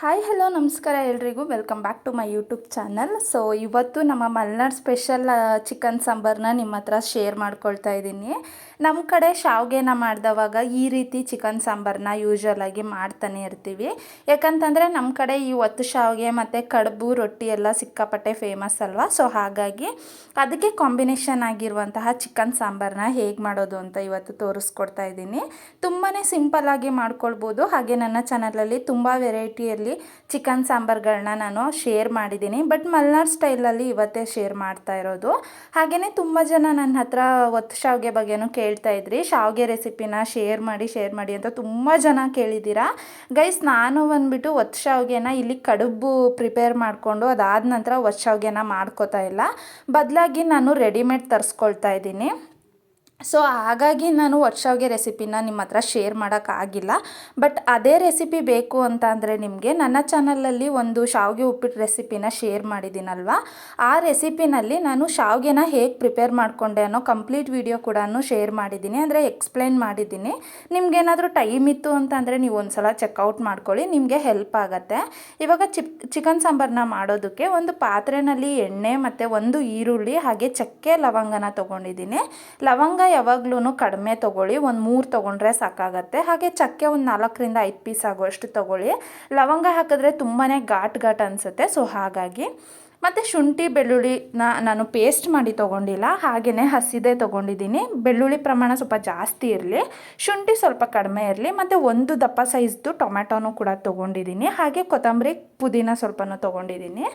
Hi hello ನಮಸ್ಕಾರ ಎಲ್ರಿಗೂ. Welcome back to my YouTube channel so ಇವತ್ತು ನಮ್ಮ ಮಲ್ನಾಡ್ ಸ್ಪೆಷಲ್ ಚಿಕನ್ ಸಾಂಬಾರನ್ನ ನಿಮ್ಮ ಹತ್ರ ಶೇರ್ ಮಾಡ್ಕೊಳ್ತಾ ಇದ್ದೀನಿ. ನಮ್ಮ ಕಡೆ ಶಾವ್ಗೆನ ಮಾಡಿದವಾಗ ಈ ರೀತಿ ಚಿಕನ್ ಸಾಂಬಾರನ್ನ ಯೂಶ್ವಲಾಗಿ ಮಾಡ್ತಾನೆ ಇರ್ತೀವಿ. ಯಾಕಂತಂದರೆ ನಮ್ಮ ಕಡೆ ಈ ಒತ್ತು ಶಾವ್ಗೆ ಮತ್ತು ಕಡುಬು, ರೊಟ್ಟಿ ಎಲ್ಲ ಸಿಕ್ಕಾಪಟ್ಟೆ ಫೇಮಸ್ ಅಲ್ವಾ? ಸೊ ಹಾಗಾಗಿ ಅದಕ್ಕೆ ಕಾಂಬಿನೇಷನ್ ಆಗಿರುವಂತಹ ಚಿಕನ್ ಸಾಂಬಾರನ್ನ ಹೇಗೆ ಮಾಡೋದು ಅಂತ ಇವತ್ತು ತೋರಿಸ್ಕೊಡ್ತಾ ಇದ್ದೀನಿ. ತುಂಬಾ ಸಿಂಪಲ್ಲಾಗಿ ಮಾಡ್ಕೊಳ್ಬೋದು. ಹಾಗೆ ನನ್ನ ಚಾನಲಲ್ಲಿ ತುಂಬ ವೆರೈಟಿಯಲ್ಲಿ ಚಿಕನ್ ಸಾಂಬಾರ್ಗಳನ್ನ ನಾನು ಶೇರ್ ಮಾಡಿದ್ದೀನಿ. ಬಟ್ ಮಲ್ನಾಡ್ ಸ್ಟೈಲಲ್ಲಿ ಇವತ್ತೇ ಶೇರ್ ಮಾಡ್ತಾ ಇರೋದು. ಹಾಗೆಯೇ ತುಂಬ ಜನ ನನ್ನ ಹತ್ರ ಒತ್ತು ಶಾವ್ಗೆ ಬಗ್ಗೆನೂ ಕೇಳ್ತಾ ಇದ್ರಿ. ಶಾವ್ಗೆ ರೆಸಿಪಿನ ಶೇರ್ ಮಾಡಿ ಶೇರ್ ಮಾಡಿ ಅಂತ ತುಂಬ ಜನ ಕೇಳಿದ್ದೀರಾ. ಗೈಸ್, ನಾನು ಬಂದ್ಬಿಟ್ಟು ಒತ್ತು ಶಾವ್ಗೆನ ಇಲ್ಲಿ ಕಡುಬು ಪ್ರಿಪೇರ್ ಮಾಡಿಕೊಂಡು ಅದಾದ ನಂತರ ಒತ್ತು ಶಾವ್ಗೆನ ಮಾಡ್ಕೋತಾ ಇಲ್ಲ. ಬದಲಾಗಿ ನಾನು ರೆಡಿಮೇಡ್ ತರಿಸ್ಕೊಳ್ತಾ ಇದ್ದೀನಿ. ಸೊ ಹಾಗಾಗಿ ನಾನು ವರ್ಷಾವ್ಗೆ ರೆಸಿಪಿನ ನಿಮ್ಮ ಹತ್ರ ಶೇರ್ ಮಾಡೋಕ್ಕಾಗಿಲ್ಲ ಬಟ್ ಅದೇ ರೆಸಿಪಿ ಬೇಕು ಅಂತ ಅಂದರೆ ನಿಮಗೆ ನನ್ನ ಚಾನಲಲ್ಲಿ ಒಂದು ಶಾವಿಗೆ ಉಪ್ಪಿಟ್ಟು ರೆಸಿಪಿನ ಶೇರ್ ಮಾಡಿದ್ದೀನಲ್ವ? ಆ ರೆಸಿಪಿನಲ್ಲಿ ನಾನು ಶಾವಿಗೆನ ಹೇಗೆ ಪ್ರಿಪೇರ್ ಮಾಡಿಕೊಂಡೆ ಅನ್ನೋ ಕಂಪ್ಲೀಟ್ ವಿಡಿಯೋ ಕೂಡ ಶೇರ್ ಮಾಡಿದ್ದೀನಿ. ಅಂದರೆ ಎಕ್ಸ್ಪ್ಲೈನ್ ಮಾಡಿದ್ದೀನಿ. ನಿಮ್ಗೇನಾದರೂ ಟೈಮ್ ಇತ್ತು ಅಂತ ನೀವು ಒಂದು ಸಲ ಚೆಕ್ಔಟ್ ಮಾಡ್ಕೊಳ್ಳಿ. ನಿಮಗೆ ಹೆಲ್ಪ್ ಆಗುತ್ತೆ. ಇವಾಗ ಚಿಕ್ ಚಿಕನ್ ಸಾಂಬಾರನ್ನ ಮಾಡೋದಕ್ಕೆ ಒಂದು ಪಾತ್ರೆಯಲ್ಲಿ ಎಣ್ಣೆ ಮತ್ತು ಒಂದು ಈರುಳ್ಳಿ ಹಾಗೆ ಚಕ್ಕೆ ಲವಂಗನ ತೊಗೊಂಡಿದ್ದೀನಿ. ಲವಂಗ ಯಾವಾಗ್ಲೂ ಕಡಿಮೆ ತೊಗೊಳ್ಳಿ. ಒಂದು ಮೂರು ತೊಗೊಂಡ್ರೆ ಸಾಕಾಗತ್ತೆ. ಹಾಗೆ ಚಕ್ಕೆ ಒಂದು ನಾಲ್ಕರಿಂದ ಐದು ಪೀಸ್ ಆಗುವಷ್ಟು ತೊಗೊಳ್ಳಿ. ಲವಂಗ ಹಾಕಿದ್ರೆ ತುಂಬಾ ಘಾಟ್ ಘಾಟ್ ಅನಿಸುತ್ತೆ. ಸೊ ಹಾಗಾಗಿ. ಮತ್ತು ಶುಂಠಿ, ಬೆಳ್ಳುಳ್ಳಿನ ನಾನು ಪೇಸ್ಟ್ ಮಾಡಿ ತೊಗೊಂಡಿಲ್ಲ. ಹಾಗೆಯೇ ಹಸಿದೇ ತೊಗೊಂಡಿದ್ದೀನಿ. ಬೆಳ್ಳುಳ್ಳಿ ಪ್ರಮಾಣ ಸ್ವಲ್ಪ ಜಾಸ್ತಿ ಇರಲಿ. ಶುಂಠಿ ಸ್ವಲ್ಪ ಕಡಿಮೆ ಇರಲಿ. ಮತ್ತು ಒಂದು ದಪ್ಪ ಸೈಜ್ದು ಟೊಮೆಟೊನೂ ಕೂಡ ತೊಗೊಂಡಿದ್ದೀನಿ. ಹಾಗೆ ಕೊತ್ತಂಬರಿ ಪುದೀನ ಸ್ವಲ್ಪನೂ ತೊಗೊಂಡಿದ್ದೀನಿ.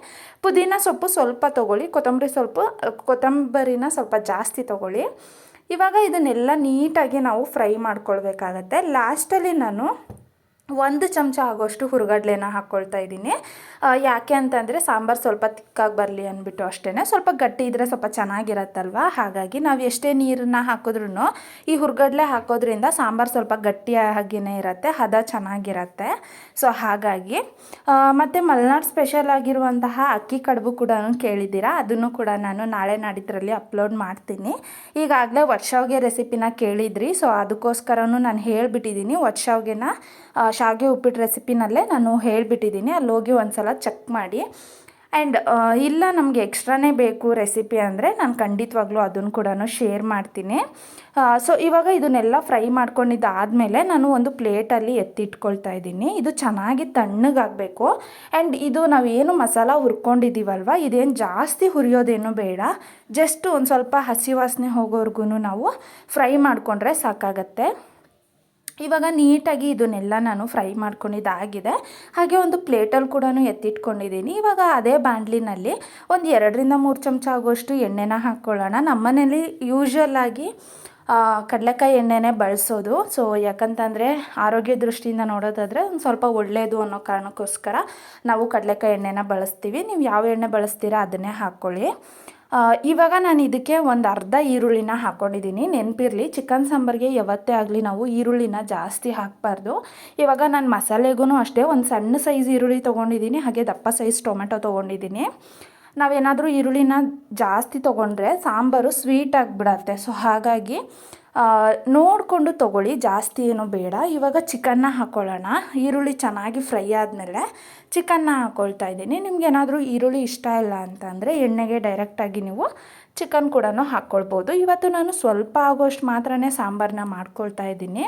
ಪುದೀನ ಸೊಪ್ಪು ಸ್ವಲ್ಪ ತೊಗೊಳ್ಳಿ. ಕೊತ್ತಂಬರಿ ಸ್ವಲ್ಪ, ಕೊತ್ತಂಬರಿನ ಸ್ವಲ್ಪ ಜಾಸ್ತಿ ತೊಗೊಳ್ಳಿ. ಇವಾಗ ಇದನ್ನೆಲ್ಲ ನೀಟಾಗಿ ನಾವು ಫ್ರೈ ಮಾಡ್ಕೊಳ್ಬೇಕಾಗತ್ತೆ. ಲಾಸ್ಟಲ್ಲಿ ನಾನು ಒಂದು ಚಮಚ ಆಗೋಷ್ಟು ಹುರ್ಗಡ್ಲೆನ ಹಾಕ್ಕೊಳ್ತಾ ಇದ್ದೀನಿ. ಯಾಕೆ ಅಂತಂದರೆ ಸಾಂಬಾರು ಸ್ವಲ್ಪ ತಿಕ್ಕಾಗಿ ಬರಲಿ ಅಂದ್ಬಿಟ್ಟು ಅಷ್ಟೇ ಸ್ವಲ್ಪ ಗಟ್ಟಿ ಇದ್ದರೆ ಸ್ವಲ್ಪ ಚೆನ್ನಾಗಿರತ್ತಲ್ವ? ಹಾಗಾಗಿ ನಾವು ಎಷ್ಟೇ ನೀರನ್ನ ಹಾಕಿದ್ರೂ ಈ ಹುರ್ಗಡ್ಲೆ ಹಾಕೋದ್ರಿಂದ ಸಾಂಬಾರು ಸ್ವಲ್ಪ ಗಟ್ಟಿಯಾಗಿಯೇ ಇರುತ್ತೆ, ಹದ ಚೆನ್ನಾಗಿರತ್ತೆ. ಸೊ ಹಾಗಾಗಿ ಮತ್ತು ಮಲೆನಾಡು ಸ್ಪೆಷಲ್ ಆಗಿರುವಂತಹ ಅಕ್ಕಿ ಕಡುಬು ಕೂಡ ಕೇಳಿದ್ದೀರಾ? ಅದನ್ನು ಕೂಡ ನಾನು ನಾಳೆ ನಾಡಿದ್ರಲ್ಲಿ ಅಪ್ಲೋಡ್ ಮಾಡ್ತೀನಿ. ಈಗಾಗಲೇ ವರ್ಷವಿಗೆ ರೆಸಿಪಿನ ಕೇಳಿದ್ರಿ, ಸೊ ಅದಕ್ಕೋಸ್ಕರನೂ ನಾನು ಹೇಳಿಬಿಟ್ಟಿದ್ದೀನಿ. ವರ್ಷಾವ್ಗೆನ ಶಾವಿಗೆ ಉಪ್ಪಿಟ್ಟು ರೆಸಿಪಿನಲ್ಲೇ ನಾನು ಹೇಳಿಬಿಟ್ಟಿದ್ದೀನಿ. ಅಲ್ಲಿ ಹೋಗಿ ಒಂದು ಸಲ ಚೆಕ್ ಮಾಡಿ ಆ್ಯಂಡ್ ಇಲ್ಲ ನಮಗೆ ಎಕ್ಸ್ಟ್ರಾನೇ ಬೇಕು ರೆಸಿಪಿ ಅಂದರೆ ನಾನು ಖಂಡಿತವಾಗ್ಲೂ ಅದನ್ನು ಕೂಡ ಶೇರ್ ಮಾಡ್ತೀನಿ. ಸೊ ಇವಾಗ ಇದನ್ನೆಲ್ಲ ಫ್ರೈ ಮಾಡ್ಕೊಂಡಿದ್ದಾದಮೇಲೆ ನಾನು ಒಂದು ಪ್ಲೇಟಲ್ಲಿ ಎತ್ತಿಟ್ಕೊಳ್ತಾ ಇದ್ದೀನಿ. ಇದು ಚೆನ್ನಾಗಿ ತಣ್ಣಗಾಗಬೇಕು. ಆ್ಯಂಡ್ ಇದು ನಾವೇನು ಮಸಾಲ ಹುರ್ಕೊಂಡಿದ್ದೀವಲ್ವ ಇದೇನು ಜಾಸ್ತಿ ಹುರಿಯೋದೇನು ಬೇಡ. ಜಸ್ಟ್ ಒಂದು ಸ್ವಲ್ಪ ಹಸಿ ವಾಸನೆ ಹೋಗೋವರೆಗೂ ನಾವು ಫ್ರೈ ಮಾಡಿಕೊಂಡ್ರೆ ಸಾಕಾಗತ್ತೆ. ಇವಾಗ ನೀಟಾಗಿ ಇದನ್ನೆಲ್ಲ ನಾನು ಫ್ರೈ ಮಾಡ್ಕೊಂಡಿದ್ದಾಗಿದೆ. ಹಾಗೆ ಒಂದು ಪ್ಲೇಟಲ್ಲಿ ಕೂಡ ಎತ್ತಿಟ್ಕೊಂಡಿದ್ದೀನಿ. ಇವಾಗ ಅದೇ ಬಾಂಡ್ಲಿನಲ್ಲಿ ಒಂದು ಎರಡರಿಂದ ಮೂರು ಚಮಚ ಆಗುವಷ್ಟು ಎಣ್ಣೆನ ಹಾಕ್ಕೊಳ್ಳೋಣ. ನಮ್ಮನೇಲಿ ಯೂಶ್ವಲ್ಲಾಗಿ ಕಡಲೆಕಾಯಿ ಎಣ್ಣೆನೇ ಬಳಸೋದು. ಸೊ ಯಾಕಂತಂದರೆ ಆರೋಗ್ಯ ದೃಷ್ಟಿಯಿಂದ ನೋಡೋದಾದರೆ ಒಂದು ಸ್ವಲ್ಪ ಒಳ್ಳೆಯದು ಅನ್ನೋ ಕಾರಣಕ್ಕೋಸ್ಕರ ನಾವು ಕಡಲೆಕಾಯಿ ಎಣ್ಣೆನ ಬಳಸ್ತೀವಿ. ನೀವು ಯಾವ ಎಣ್ಣೆ ಬಳಸ್ತೀರಾ ಅದನ್ನೇ ಹಾಕ್ಕೊಳ್ಳಿ. ಇವಾಗ ನಾನು ಇದಕ್ಕೆ ಒಂದು ಅರ್ಧ ಈರುಳ್ಳಿನ ಹಾಕ್ಕೊಂಡಿದ್ದೀನಿ ನೆನಪಿರಲಿ, ಚಿಕನ್ ಸಾಂಬಾರಿಗೆ ಯಾವತ್ತೇ ಆಗಲಿ ನಾವು ಈರುಳ್ಳಿನ ಜಾಸ್ತಿ ಹಾಕಬಾರ್ದು. ಇವಾಗ ನಾನು ಮಸಾಲೆಗೂ ಅಷ್ಟೇ, ಒಂದು ಸಣ್ಣ ಸೈಜ್ ಈರುಳ್ಳಿ ತೊಗೊಂಡಿದ್ದೀನಿ, ಹಾಗೆ ದಪ್ಪ ಸೈಜ್ ಟೊಮೆಟೊ ತೊಗೊಂಡಿದ್ದೀನಿ. ನಾವೇನಾದರೂ ಈರುಳ್ಳಿನ ಜಾಸ್ತಿ ತೊಗೊಂಡ್ರೆ ಸಾಂಬಾರು ಸ್ವೀಟ್ ಆಗಿಬಿಡತ್ತೆ. ಸೊ ಹಾಗಾಗಿ ನೋಡಿಕೊಂಡು ತೊಗೊಳ್ಳಿ, ಜಾಸ್ತಿ ಏನು ಬೇಡ. ಇವಾಗ ಚಿಕನ್ನ ಹಾಕ್ಕೊಳ್ಳೋಣ ಈರುಳ್ಳಿ ಚೆನ್ನಾಗಿ ಫ್ರೈ ಆದಮೇಲೆ ಚಿಕನ್ನ ಹಾಕ್ಕೊಳ್ತಾ ಇದ್ದೀನಿ. ನಿಮ್ಗೆ ಏನಾದರೂ ಈರುಳ್ಳಿ ಇಷ್ಟ ಇಲ್ಲ ಅಂತಂದರೆ ಎಣ್ಣೆಗೆ ಡೈರೆಕ್ಟಾಗಿ ನೀವು ಚಿಕನ್ ಕೂಡ ಹಾಕ್ಕೊಳ್ಬೋದು ಇವತ್ತು ನಾನು ಸ್ವಲ್ಪ ಆಗೋಷ್ಟು ಮಾತ್ರನೇ ಸಾಂಬಾರನ್ನ ಮಾಡ್ಕೊಳ್ತಾ ಇದ್ದೀನಿ.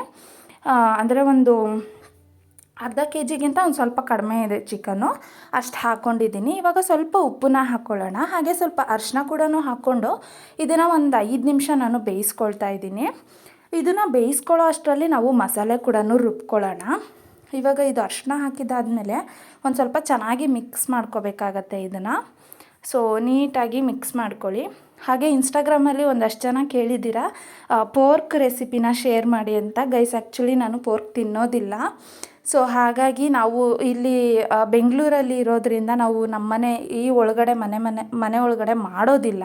ಅಂದರೆ ಒಂದು ಅರ್ಧ ಕೆ ಜಿಗಿಂತ ಒಂದು ಸ್ವಲ್ಪ ಕಡಿಮೆ ಇದೆ ಚಿಕನ್ನು. ಅಷ್ಟು ಹಾಕ್ಕೊಂಡಿದ್ದೀನಿ ಇವಾಗ ಸ್ವಲ್ಪ ಉಪ್ಪನ್ನ ಹಾಕ್ಕೊಳ್ಳೋಣ ಹಾಗೆ ಸ್ವಲ್ಪ ಅರಿಶಿನ ಕೂಡ ಹಾಕ್ಕೊಂಡು ಇದನ್ನು ಒಂದು ಐದು ನಿಮಿಷ ನಾನು ಬೇಯಿಸ್ಕೊಳ್ತಾ ಇದ್ದೀನಿ. ಇದನ್ನು ಬೇಯಿಸ್ಕೊಳ್ಳೋ ಅಷ್ಟರಲ್ಲಿ ನಾವು ಮಸಾಲೆ ಕೂಡ ರುಬ್ಕೊಳ್ಳೋಣ. ಇವಾಗ ಇದು ಅರಿಶಿನ ಹಾಕಿದ್ದಾದಮೇಲೆ ಒಂದು ಸ್ವಲ್ಪ ಚೆನ್ನಾಗಿ ಮಿಕ್ಸ್ ಮಾಡ್ಕೋಬೇಕಾಗತ್ತೆ ಇದನ್ನು. ಸೊ, ನೀಟಾಗಿ ಮಿಕ್ಸ್ ಮಾಡ್ಕೊಳ್ಳಿ. ಹಾಗೆ ಇನ್ಸ್ಟಾಗ್ರಾಮಲ್ಲಿ ಒಂದಷ್ಟು ಜನ ಕೇಳಿದ್ದೀರಾ ಪೋರ್ಕ್ ರೆಸಿಪಿನ ಶೇರ್ ಮಾಡಿ ಅಂತ. ಗೈಸ್ ಆ್ಯಕ್ಚುಲಿ ನಾನು ಪೋರ್ಕ್ ತಿನ್ನೋದಿಲ್ಲ. ಸೊ ಹಾಗಾಗಿ ನಾವು ಇಲ್ಲಿ ಬೆಂಗಳೂರಲ್ಲಿ ಇರೋದರಿಂದ ನಾವು ನಮ್ಮನೆ, ಈ ಒಳಗಡೆ ಮನೆ ಮನೆ ಮನೆ ಒಳಗಡೆ ಮಾಡೋದಿಲ್ಲ.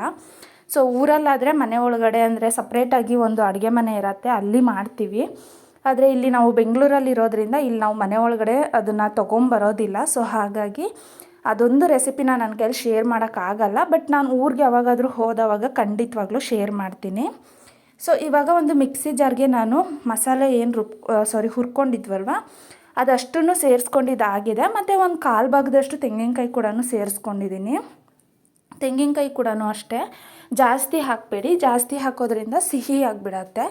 ಸೊ ಊರಲ್ಲಾದರೆ ಮನೆ ಒಳಗಡೆ ಅಂದರೆ ಸಪ್ರೇಟಾಗಿ ಒಂದು ಅಡುಗೆ ಮನೆ ಇರುತ್ತೆ, ಅಲ್ಲಿ ಮಾಡ್ತೀವಿ. ಆದರೆ ಇಲ್ಲಿ ನಾವು ಬೆಂಗಳೂರಲ್ಲಿ ಇರೋದ್ರಿಂದ ಇಲ್ಲಿ ನಾವು ಮನೆ ಒಳಗಡೆ ಅದನ್ನು ತೊಗೊಂಬರೋದಿಲ್ಲ. ಸೊ ಹಾಗಾಗಿ ಅದೊಂದು ರೆಸಿಪಿನ ನನ್ನ ಕೈಲಿ ಶೇರ್ ಮಾಡೋಕ್ಕಾಗಲ್ಲ ಬಟ್ ನಾನು ಊರಿಗೆ ಯಾವಾಗಾದರೂ ಹೋದವಾಗ ಖಂಡಿತವಾಗ್ಲೂ ಶೇರ್ ಮಾಡ್ತೀನಿ. ಸೊ ಇವಾಗ ಒಂದು ಮಿಕ್ಸಿ ಜಾರ್ಗೆ ನಾನು ಮಸಾಲೆ ಏನು ರುಬ್ ಸಾರಿ ಹುರ್ಕೊಂಡಿದ್ವಲ್ವ? ಅದಷ್ಟನ್ನು ಸೇರಿಸ್ಕೊಂಡಿದ್ದಾಗಿದೆ ಮತ್ತು ಒಂದು ಕಾಲು ಭಾಗದಷ್ಟು ತೆಂಗಿನಕಾಯಿ ಕೂಡ ಸೇರಿಸ್ಕೊಂಡಿದ್ದೀನಿ. ತೆಂಗಿನಕಾಯಿ ಕೂಡ ಅಷ್ಟೇ. ಜಾಸ್ತಿ ಹಾಕಬೇಡಿ. ಜಾಸ್ತಿ ಹಾಕೋದ್ರಿಂದ ಸಿಹಿ ಆಗಿಬಿಡತ್ತೆ.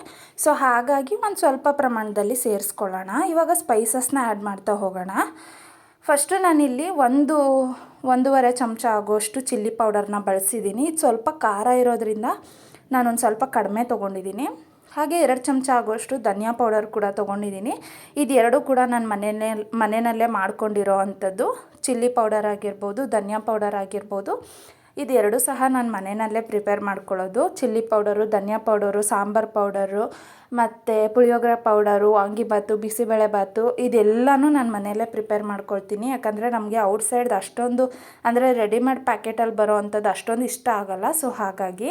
ಸೊ ಹಾಗಾಗಿ ಒಂದು ಸ್ವಲ್ಪ ಪ್ರಮಾಣದಲ್ಲಿ ಸೇರಿಸ್ಕೊಳ್ಳೋಣ. ಇವಾಗ ಸ್ಪೈಸಸ್ನ ಆ್ಯಡ್ ಮಾಡ್ತಾ ಹೋಗೋಣ. ಫಸ್ಟು ನಾನಿಲ್ಲಿ ಒಂದು, ಒಂದೂವರೆ ಚಮಚ ಆಗೋಷ್ಟು ಚಿಲ್ಲಿ ಪೌಡರ್ನ ಬಳಸಿದ್ದೀನಿ. ಇದು ಸ್ವಲ್ಪ ಖಾರ ಇರೋದ್ರಿಂದ ನಾನೊಂದು ಸ್ವಲ್ಪ ಕಡಿಮೆ ತೊಗೊಂಡಿದ್ದೀನಿ. ಹಾಗೆ ಎರಡು ಚಮಚ ಆಗೋಷ್ಟು ಧನಿಯಾ ಪೌಡರ್ ಕೂಡ ತೊಗೊಂಡಿದ್ದೀನಿ. ಇದು ಎರಡೂ ಕೂಡ ನಾನು ಮನೆಯಲ್ಲೇ ಮನೆಯಲ್ಲೇ ಮಾಡ್ಕೊಂಡಿರೋ ಅಂಥದ್ದು. ಚಿಲ್ಲಿ ಪೌಡರ್ ಆಗಿರ್ಬೋದು, ಧನಿಯಾ ಪೌಡರ್ ಆಗಿರ್ಬೋದು. ಇದೆರಡು ಸಹ ನಾನು ಮನೆಯಲ್ಲೇ ಪ್ರಿಪೇರ್ ಮಾಡ್ಕೊಳ್ಳೋದು. ಚಿಲ್ಲಿ ಪೌಡರು, ಧನಿಯಾ ಪೌಡರು, ಸಾಂಬಾರು ಪೌಡರು, ಮತ್ತು ಪುಳಿಯೋಗರೆ ಪೌಡರು ವಾಂಗಿಬಾತು ಬಿಸಿಬೇಳೆಬಾತು ಇದೆಲ್ಲನೂ ನಾನು ಮನೆಯಲ್ಲೇ ಪ್ರಿಪೇರ್ ಮಾಡ್ಕೊಳ್ತೀನಿ. ಯಾಕಂದರೆ ನಮಗೆ ಔಟ್ಸೈಡ್ದು ಅಷ್ಟೊಂದು, ಅಂದರೆ ರೆಡಿಮೇಡ್ ಪ್ಯಾಕೆಟಲ್ಲಿ ಬರೋ ಅಂಥದ್ದು ಅಷ್ಟೊಂದು ಇಷ್ಟ ಆಗೋಲ್ಲ. ಸೊ ಹಾಗಾಗಿ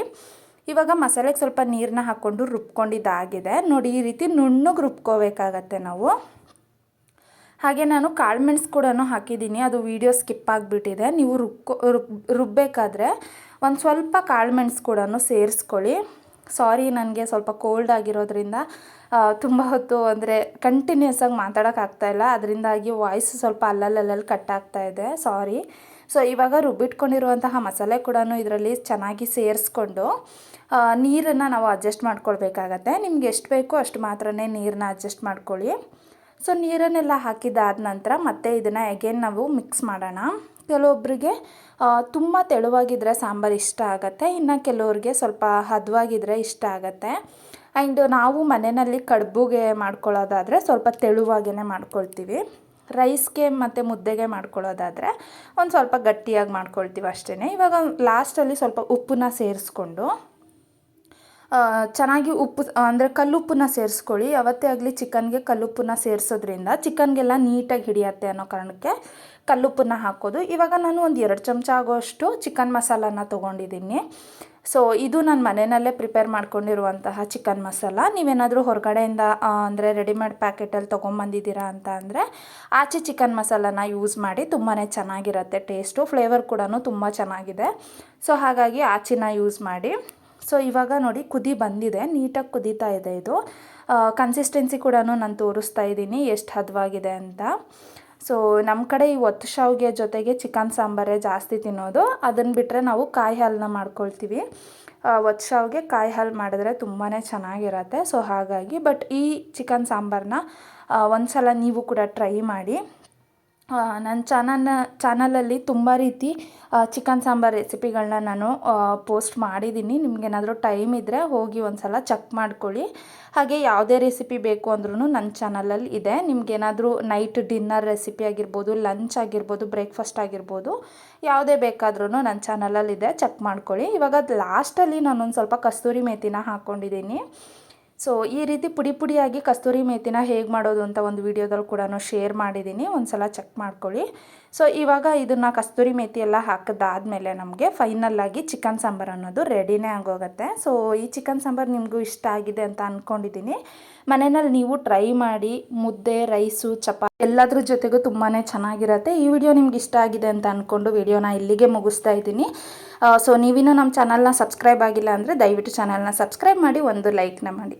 ಇವಾಗ ಮಸಾಲೆಗೆ ಸ್ವಲ್ಪ ನೀರನ್ನ ಹಾಕ್ಕೊಂಡು ರುಬ್ಕೊಂಡಿದ್ದಾಗಿದೆ. ನೋಡಿ, ಈ ರೀತಿ ನುಣ್ಣಗೆ ರುಬ್ಕೋಬೇಕಾಗತ್ತೆ ನಾವು. ಹಾಗೆ ನಾನು ಕಾಳು ಮೆಣಸು ಕೂಡ ಹಾಕಿದ್ದೀನಿ. ಅದು ವೀಡಿಯೋ ಸ್ಕಿಪ್ ಆಗಿಬಿಟ್ಟಿದೆ. ನೀವು ರುಬ್ಕೊ, ರುಬ್ ರುಬ್ಬಬೇಕಾದ್ರೆ ಒಂದು ಸ್ವಲ್ಪ ಕಾಳು ಮೆಣಸು ಕೂಡ ಸೇರಿಸ್ಕೊಳ್ಳಿ. ಸಾರಿ, ನನಗೆ ಸ್ವಲ್ಪ ಕೋಲ್ಡ್ ಆಗಿರೋದ್ರಿಂದ ತುಂಬ ಹೊತ್ತು ಅಂದರೆ ಕಂಟಿನ್ಯೂಸ್ ಆಗಿ ಮಾತಾಡೋಕ್ಕಾಗ್ತಾಯಿಲ್ಲ ಅದರಿಂದಾಗಿ ವಾಯ್ಸ್ ಸ್ವಲ್ಪ ಅಲ್ಲಲ್ಲಲ್ಲಲ್ಲಿ ಕಟ್ ಆಗ್ತಾ ಇದೆ. ಸಾರಿ. ಸೊ ಇವಾಗ ರುಬ್ಬಿಟ್ಕೊಂಡಿರುವಂತಹ ಮಸಾಲೆ ಕೂಡ ಇದರಲ್ಲಿ ಚೆನ್ನಾಗಿ ಸೇರಿಸ್ಕೊಂಡು ನೀರನ್ನು ನಾವು ಅಡ್ಜಸ್ಟ್ ಮಾಡ್ಕೊಳ್ಬೇಕಾಗತ್ತೆ. ನಿಮ್ಗೆ ಎಷ್ಟು ಬೇಕೋ ಅಷ್ಟು ಮಾತ್ರನೇ ನೀರನ್ನ ಅಡ್ಜಸ್ಟ್ ಮಾಡ್ಕೊಳ್ಳಿ. ಸೊ ನೀರನ್ನೆಲ್ಲ ಹಾಕಿದ್ದಾದ ನಂತರ ಮತ್ತೆ ಇದನ್ನು ಎಗೇನ್ ನಾವು ಮಿಕ್ಸ್ ಮಾಡೋಣ. ಕೆಲವೊಬ್ಬರಿಗೆ ತುಂಬ ತೆಳುವಾಗಿದ್ದರೆ ಸಾಂಬಾರು ಇಷ್ಟ ಆಗುತ್ತೆ, ಇನ್ನು ಕೆಲವ್ರಿಗೆ ಸ್ವಲ್ಪ ಹದವಾಗಿದ್ದರೆ ಇಷ್ಟ ಆಗುತ್ತೆ. ಆ್ಯಂಡ್ ನಾವು ಮನೆಯಲ್ಲಿ ಕಡುಬುಗೆ ಮಾಡ್ಕೊಳ್ಳೋದಾದರೆ ಸ್ವಲ್ಪ ತೆಳುವಾಗೇ ಮಾಡ್ಕೊಳ್ತೀವಿ. ರೈಸ್ಗೆ ಮತ್ತು ಮುದ್ದೆಗೆ ಮಾಡ್ಕೊಳ್ಳೋದಾದರೆ ಒಂದು ಸ್ವಲ್ಪ ಗಟ್ಟಿಯಾಗಿ ಮಾಡ್ಕೊಳ್ತೀವಿ ಅಷ್ಟೇ ಇವಾಗ ಲಾಸ್ಟಲ್ಲಿ ಸ್ವಲ್ಪ ಉಪ್ಪನ್ನ ಸೇರಿಸ್ಕೊಂಡು ಚೆನ್ನಾಗಿ ಉಪ್ಪು, ಅಂದರೆ ಕಲ್ಲುಪ್ಪನ್ನ ಸೇರಿಸ್ಕೊಳ್ಳಿ. ಯಾವತ್ತೇ ಆಗಲಿ ಚಿಕನ್ಗೆ ಕಲ್ಲುಪ್ಪನ್ನ ಸೇರಿಸೋದ್ರಿಂದ ಚಿಕನ್ಗೆಲ್ಲ ನೀಟಾಗಿ ಹಿಡಿಯತ್ತೆ ಅನ್ನೋ ಕಾರಣಕ್ಕೆ ಕಲ್ಲುಪ್ಪನ್ನ ಹಾಕೋದು. ಇವಾಗ ನಾನು ಒಂದು ಎರಡು ಚಮಚ ಆಗೋಷ್ಟು ಚಿಕನ್ ಮಸಾಲಾನ ತೊಗೊಂಡಿದ್ದೀನಿ. ಸೊ ಇದು ನಾನು ಮನೆಯಲ್ಲೇ ಪ್ರಿಪೇರ್ ಮಾಡ್ಕೊಂಡಿರುವಂತಹ ಚಿಕನ್ ಮಸಾಲ. ನೀವೇನಾದರೂ ಹೊರಗಡೆಯಿಂದ ಅಂದರೆ ರೆಡಿಮೇಡ್ ಪ್ಯಾಕೆಟಲ್ಲಿ ತೊಗೊಂಬಂದಿದ್ದೀರಾ ಅಂತ ಅಂದರೆ ಆಚೆ ಚಿಕನ್ ಮಸಾಲಾನ ಯೂಸ್ ಮಾಡಿ ತುಂಬಾ ಚೆನ್ನಾಗಿರುತ್ತೆ. ಟೇಸ್ಟು ಫ್ಲೇವರ್ ಕೂಡ ತುಂಬ ಚೆನ್ನಾಗಿದೆ. ಸೊ ಹಾಗಾಗಿ ಆಚಿನ ಯೂಸ್ ಮಾಡಿ. ಸೊ ಇವಾಗ ನೋಡಿ ಕುದಿ ಬಂದಿದೆ. ನೀಟಾಗಿ ಕುದೀತಾ ಇದೆ ಇದು. ಕನ್ಸಿಸ್ಟೆನ್ಸಿ ಕೂಡ ನಾನು ತೋರಿಸ್ತಾ ಇದ್ದೀನಿ. ಎಷ್ಟು ಹದವಾಗಿದೆ ಅಂತ. ಸೊ ನಮ್ಮ ಕಡೆ ಈ ಒತ್ತು ಶಾವಿಗೆ ಜೊತೆಗೆ ಚಿಕನ್ ಸಾಂಬಾರೇ ಜಾಸ್ತಿ ತಿನ್ನೋದು. ಅದನ್ನು ಬಿಟ್ಟರೆ ನಾವು ಕಾಯಿ ಹಾಲನ್ನ ಮಾಡ್ಕೊಳ್ತೀವಿ. ಒತ್ತು ಶಾವಿಗೆ ಕಾಯಿ ಹಾಲು ಮಾಡಿದ್ರೆ ತುಂಬಾ ಚೆನ್ನಾಗಿರತ್ತೆ. ಸೊ ಹಾಗಾಗಿ ಬಟ್ ಈ ಚಿಕನ್ ಸಾಂಬಾರನ್ನ ಒಂದು ಸಲ ನೀವು ಕೂಡ ಟ್ರೈ ಮಾಡಿ. ನನ್ನ ಚಾನಲ್ನ, ಚಾನಲಲ್ಲಿ ತುಂಬ ರೀತಿ ಚಿಕನ್ ಸಾಂಬಾರ್ ರೆಸಿಪಿಗಳನ್ನ ನಾನು ಪೋಸ್ಟ್ ಮಾಡಿದ್ದೀನಿ ನಿಮಗೇನಾದರೂ ಟೈಮ್ ಇದ್ದರೆ ಹೋಗಿ ಒಂದು ಸಲ ಚೆಕ್ ಮಾಡ್ಕೊಳ್ಳಿ. ಹಾಗೆ ಯಾವುದೇ ರೆಸಿಪಿ ಬೇಕು ಅಂದ್ರೂ ನನ್ನ ಚಾನಲಲ್ಲಿ ಇದೆ. ನಿಮಗೇನಾದರೂ ನೈಟ್ ಡಿನ್ನರ್ ರೆಸಿಪಿ ಆಗಿರ್ಬೋದು, ಲಂಚ್ ಆಗಿರ್ಬೋದು, ಬ್ರೇಕ್ಫಾಸ್ಟ್ ಆಗಿರ್ಬೋದು, ಯಾವುದೇ ಬೇಕಾದ್ರೂ ನನ್ನ ಚಾನಲಲ್ಲಿ ಇದೆ. ಚೆಕ್ ಮಾಡ್ಕೊಳ್ಳಿ. ಇವಾಗ ಲಾಸ್ಟಲ್ಲಿ ನಾನೊಂದು ಸ್ವಲ್ಪ ಕಸ್ತೂರಿ ಮೇಥಿನ ಹಾಕ್ಕೊಂಡಿದ್ದೀನಿ ಸೊ ಈ ರೀತಿ ಪುಡಿ ಪುಡಿಯಾಗಿ ಕಸ್ತೂರಿ ಮೇಥಿನ ಹೇಗೆ ಮಾಡೋದು ಅಂತ ಒಂದು ವಿಡಿಯೋದಲ್ಲಿ ಕೂಡ ಶೇರ್ ಮಾಡಿದ್ದೀನಿ. ಒಂದು ಸಲ ಚೆಕ್ ಮಾಡ್ಕೊಳ್ಳಿ. ಸೊ ಇವಾಗ ಇದನ್ನು ಕಸ್ತೂರಿ ಮೇಥಿ ಎಲ್ಲ ಹಾಕಿದಾದಮೇಲೆ ನಮಗೆ ಫೈನಲ್ಲಾಗಿ ಚಿಕನ್ ಸಾಂಬಾರು ಅನ್ನೋದು ರೆಡಿನೇ ಆಗೋಗುತ್ತೆ. ಸೊ ಈ ಚಿಕನ್ ಸಾಂಬಾರು ನಿಮಗೂ ಇಷ್ಟ ಆಗಿದೆ ಅಂತ ಅಂದ್ಕೊಂಡಿದ್ದೀನಿ ಮನೆಯಲ್ಲಿ ನೀವು ಟ್ರೈ ಮಾಡಿ, ಮುದ್ದೆ ರೈಸು ಚಪಾತಿ ಎಲ್ಲದ್ರ ಜೊತೆಗೂ ತುಂಬಾ ಚೆನ್ನಾಗಿರುತ್ತೆ. ಈ ವಿಡಿಯೋ ನಿಮ್ಗೆ ಇಷ್ಟ ಆಗಿದೆ ಅಂತ ಅಂದ್ಕೊಂಡು ವಿಡಿಯೋನ ಇಲ್ಲಿಗೆ ಮುಗಿಸ್ತಾ ಇದ್ದೀನಿ. ಸೊ ನೀವಿನ್ನೂ ನಮ್ಮ ಚಾನಲ್ನ ಸಬ್ಸ್ಕ್ರೈಬ್ ಆಗಿಲ್ಲ ಅಂದರೆ ದಯವಿಟ್ಟು ಚಾನಲ್ನ ಸಬ್ಸ್ಕ್ರೈಬ್ ಮಾಡಿ, ಒಂದು ಲೈಕ್ನ ಮಾಡಿ.